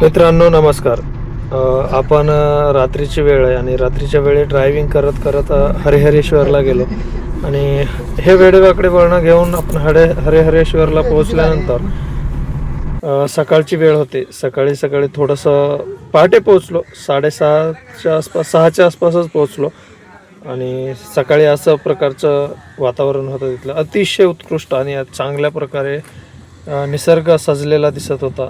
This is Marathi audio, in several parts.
मित्रांनो नमस्कार. आपण रात्रीची वेळ आहे आणि रात्रीच्या वेळी ड्रायव्हिंग करत करत हरिहरेश्वरला गेलो. आणि हे वेडेवाकडे वळणं घेऊन आपण हरे हरिहरेश्वरला पोहोचल्यानंतर सकाळची वेळ होती. सकाळी सकाळी थोडंसं पहाटे पोहोचलो. साडेसहाच्या आसपास सहाच्या आसपासच पोहोचलो. आणि सकाळी असं प्रकारचं वातावरण होतं तिथलं. अतिशय उत्कृष्ट आणि चांगल्या प्रकारे निसर्ग सजलेला दिसत होता.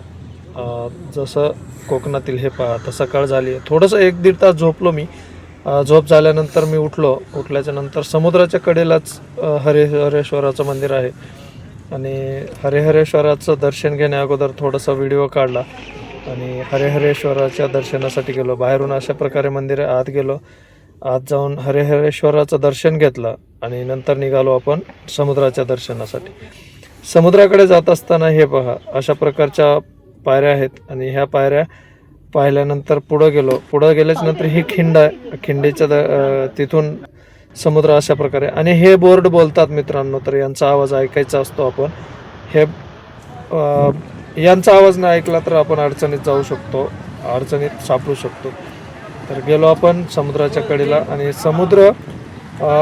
जसं कोकणातील हे पहा आता सकाळ झाली थोडंसं एक दीड तास झोपलो मी. झोप झाल्यानंतर मी उठलो. उठल्याच्या नंतर समुद्राच्या कडेलाच हरे हरिहरेश्वराचं मंदिर आहे. आणि हरिहरेश्वराचं दर्शन घेण्या अगोदर थोडासा व्हिडिओ काढला. आणि हरिहरेश्वराच्या दर्शनासाठी गेलो. बाहेरून अशा प्रकारे मंदिर आत गेलो. आत जाऊन हरिहरेश्वराचं दर्शन घेतलं. आणि नंतर निघालो आपण समुद्राच्या दर्शनासाठी. समुद्राकडे जात असताना हे पहा अशा प्रकारच्या पायऱ्या आहेत आणि ह्या पायऱ्या पाहिल्यानंतर पुढं गेलो. पुढं गेल्याच्यानंतर ही खिंड आहे. खिंडीच्या द- तिथून समुद्र अशा प्रकारे. आणि हे बोर्ड बोलतात मित्रांनो तर यांचा आवाज ऐकायचा असतो आपण. हे यांचा आवाज नाही ऐकला तर आपण अडचणीत जाऊ शकतो अडचणीत सापडू शकतो. तर गेलो आपण समुद्राच्या कडेला आणि समुद्र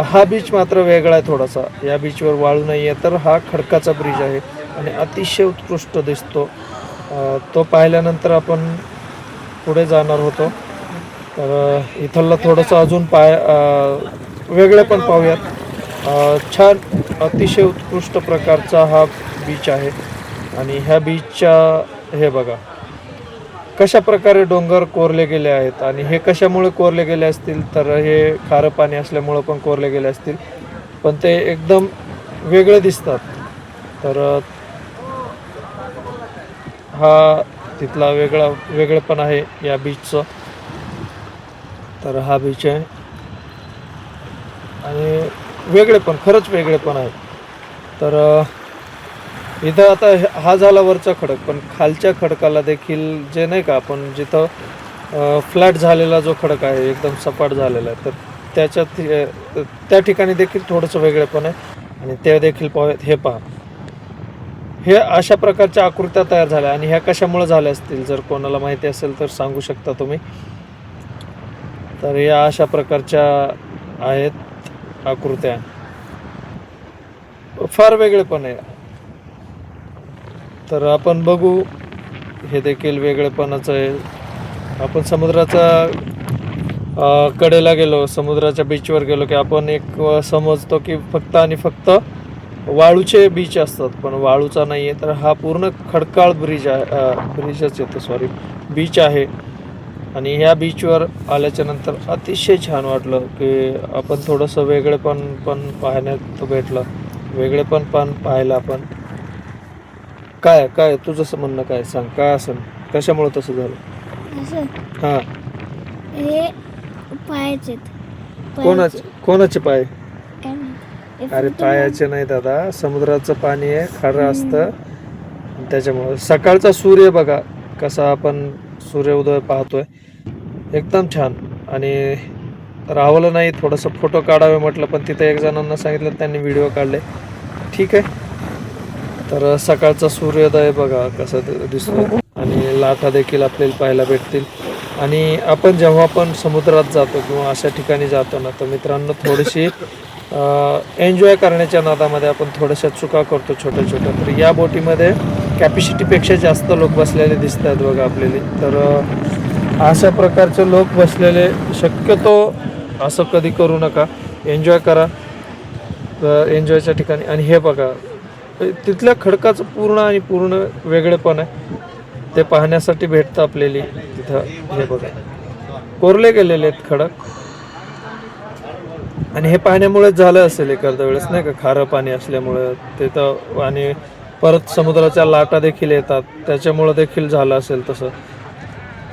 हा बीच मात्र वेगळा आहे थोडासा. या बीचवर वाळू नाही आहे तर हा खडकाचा ब्रिज आहे. आणि अतिशय उत्कृष्ट दिसतो. तो पाहिल्यानंतर आपण पुढे जाणार होतो. तर इथलं थोडंसं अजून पाय वेगळे पण पाहूयात. छान अतिशय उत्कृष्ट प्रकारचा हा बीच आहे. आणि ह्या बीचच्या हे बघा कशा प्रकारे डोंगर कोरले गेले आहेत आणि हे कशामुळे कोरले गेले असतील तर हे खारं पाणी असल्यामुळं पण कोरले गेले असतील. पण ते एकदम वेगळे दिसतात. तर हा तिथला वेगळा वेगळेपण आहे या बीचचं तर हा बीच आहे. आणि वेगळेपण खरंच वेगळेपण आहे. तर इथं आता हे- हा झाला वरचा खडक पण खालच्या खडकाला देखील जे नाही का आपण जिथं फ्लॅट झालेला जो खडक आहे एकदम सपाट झालेला आहे तर त्याच्यात त्या ठिकाणी देखील थोडंसं वेगळेपण आहे. आणि ते देखील पाहूयात हे पहा. हे अशा प्रकारच्या आकृत्या तयार झाल्या आणि ह्या कशामुळे झाल्या असतील? जर कोणाला माहिती असेल तर सांगू शकता तुम्ही. तर या अशा प्रकारच्या आहेत आकृत्या. फार वेगळे पण आहे. तर आपण बघू. हे देखील वेगळेपणाचं आहे. आपण समुद्राचा कडेला गेलो समुद्राच्या बीचवर गेलो की आपण एक समजतो की फक्त आणि फक्त वाळूचे बीच असतात पण वाळूचा नाही आहे तर हा पूर्ण खडकाळ ब्रिज आहे ब्रिजच येतो सॉरी बीच आहे. आणि ह्या बीचवर आल्याच्यानंतर अतिशय छान वाटलं की आपण थोडंसं वेगळेपण पण पाहण्यात भेटलं. वेगळेपण पण पाहायला आपण. काय काय तुझं असं म्हणणं काय सांग? काय असेल? कशामुळे तसं झालं? असं? हां. कोणाचे कोणाचे पाय? अरे पायाचे नाही दादा समुद्राचं पाणी आहे खारं असतं. त्याच्यामुळं सकाळचा सूर्य बघा कसा आपण सूर्योदय पाहतोय. एकदम छान. आणि रावलं नाही थोडंसं फोटो काढावे म्हटलं पण तिथे एक जणांना सांगितलं त्यांनी व्हिडिओ काढले. ठीक आहे. तर सकाळचा सूर्योदय बघा कसा दिसतो आणि लाटा देखील आपल्याला पाहायला भेटतील. आणि आपण जेव्हा पण समुद्रात जातो किंवा अशा ठिकाणी जातो ना तर मित्रांनो थोडीशी एन्जॉय करण्याच्या नादामध्ये आपण थोड्याशा चुका करतो छोट्या छोट्या. तर या बोटीमध्ये कॅपॅसिटीपेक्षा जास्त लोक बसलेले दिसत आहेत बघा आपल्याला. तर अशा प्रकारचे लोक बसलेले शक्यतो असं कधी करू नका. एन्जॉय करा. तर एन्जॉयच्या ठिकाणी. आणि हे बघा तिथल्या खडकाचं पूर्ण आणि पूर्ण वेगळेपण आहे. ते पाहण्यासाठी भेटतं आपल्याला तिथं हे बघा. कोरले गेलेले आहेत खडक. आणि हे पाण्यामुळेच झालं असेल एखाद्या वेळेस नाही का? खारं पाणी असल्यामुळं. तिथं आणि परत समुद्राच्या लाटा देखील येतात. त्याच्यामुळं देखील झालं असेल तसं.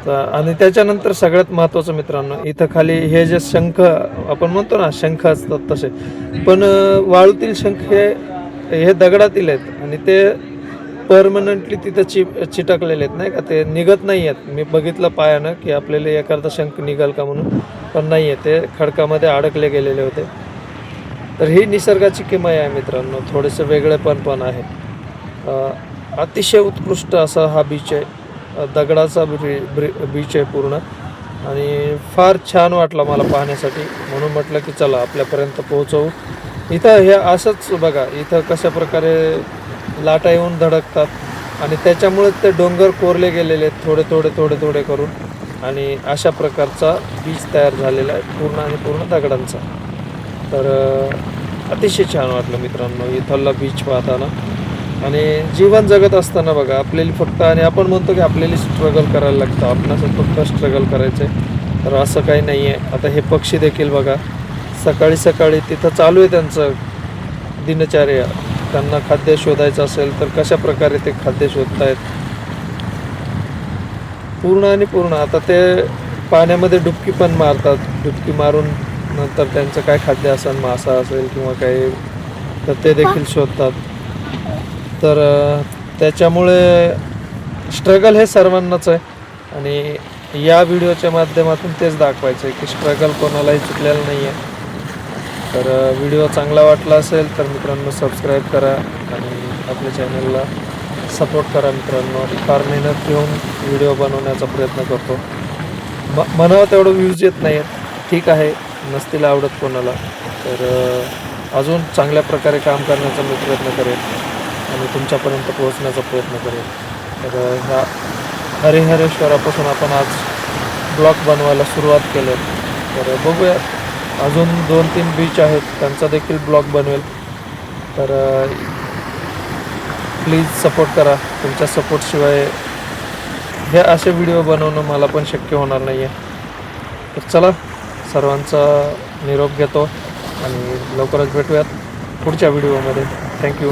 तर आणि त्याच्यानंतर सगळ्यात महत्त्वाचं मित्रांनो इथं खाली हे जे शंख आपण म्हणतो ना शंख असतात तसे. पण वाळूतील शंख हे हे दगडातील आहेत. आणि ते परमनंटली तिथं चि चिटकलेले आहेत नाही का? ते निघत नाही आहेत. मी बघितलं पायानं की आपल्याला एखादा शंख निघाल का म्हणून. पण नाही आहे ते खडकामध्ये अडकले गेलेले होते. तर ही निसर्गाची किमया आहे मित्रांनो थोडेसे वेगळेपण पण आहे. अतिशय उत्कृष्ट असा हा बीच आहे. दगडाचा ब्री ब्रि बीच आहे पूर्ण. आणि फार छान वाटला मला पाहण्यासाठी. म्हणून म्हटलं की चला आपल्यापर्यंत पोहोचवू. इथं हे असंच बघा इथं कशा प्रकारे लाटा येऊन धडकतात. आणि त्याच्यामुळे ते डोंगर कोरले गेलेले आहेत थोडे थोडे थोडे थोडे करून. आणि अशा प्रकारचा बीज तयार झालेला आहे पूर्ण आणि पूर्ण दगडांचा. तर अतिशय छान वाटलं मित्रांनो इथला बीच पाहताना. आणि जीवन जगत असताना बघा आपल्याला फक्त आणि आपण म्हणतो की आपल्याला स्ट्रगल करायला लागतं. आपणास फक्त स्ट्रगल करायचं आहे तर असं काही नाही आहे आता हे पक्षी देखील बघा सकाळी सकाळी तिथं चालू आहे त्यांचं दिनचर्या. त्यांना खाद्य शोधायचं असेल तर कशा प्रकारे ते खाद्य शोधत आहेत पूर्ण आणि पूर्ण. आता ते पाण्यामध्ये डुबकी पण मारतात. डुबकी मारून नंतर त्यांचं काय खाद्य असेल मासा असेल किंवा काही तर ते देखील शोधतात. तर त्याच्यामुळे स्ट्रगल हे सर्वांनाच आहे. आणि या व्हिडिओच्या माध्यमातून तेच दाखवायचं आहे की स्ट्रगल कोणालाही चुकलेलं नाही आहे तर व्हिडिओ चांगला वाटला असेल तर मित्रांनो सबस्क्राईब करा आणि आपल्या चॅनलला सपोर्ट करा मित्रांनो. फार मेहनत घेऊन व्हिडिओ बनवण्याचा प्रयत्न करतो. म मनावर तेवढं व्ह्यूज येत नाही आहेत ठीक आहे. नसतील आवडत कोणाला. तर अजून चांगल्या प्रकारे काम करण्याचा मी प्रयत्न करेन. आणि तुमच्यापर्यंत पोहोचण्याचा प्रयत्न करेन. तर ह्या हरिहरेश्वरापासून आपण आज ब्लॉग बनवायला सुरुवात केलं तर बघूया. अजून दोन तीन बीच आहेत. त्यांचा देखील ब्लॉग बनवेल. तर प्लीज सपोर्ट करा. तुमच्या सपोर्टशिवाय हे असे व्हिडिओ बनवणं मला पण शक्य होणार नाही आहे तर चला सर्वांचा निरोप घेतो आणि लवकरच भेटूयात पुढच्या व्हिडिओमध्ये थँक्यू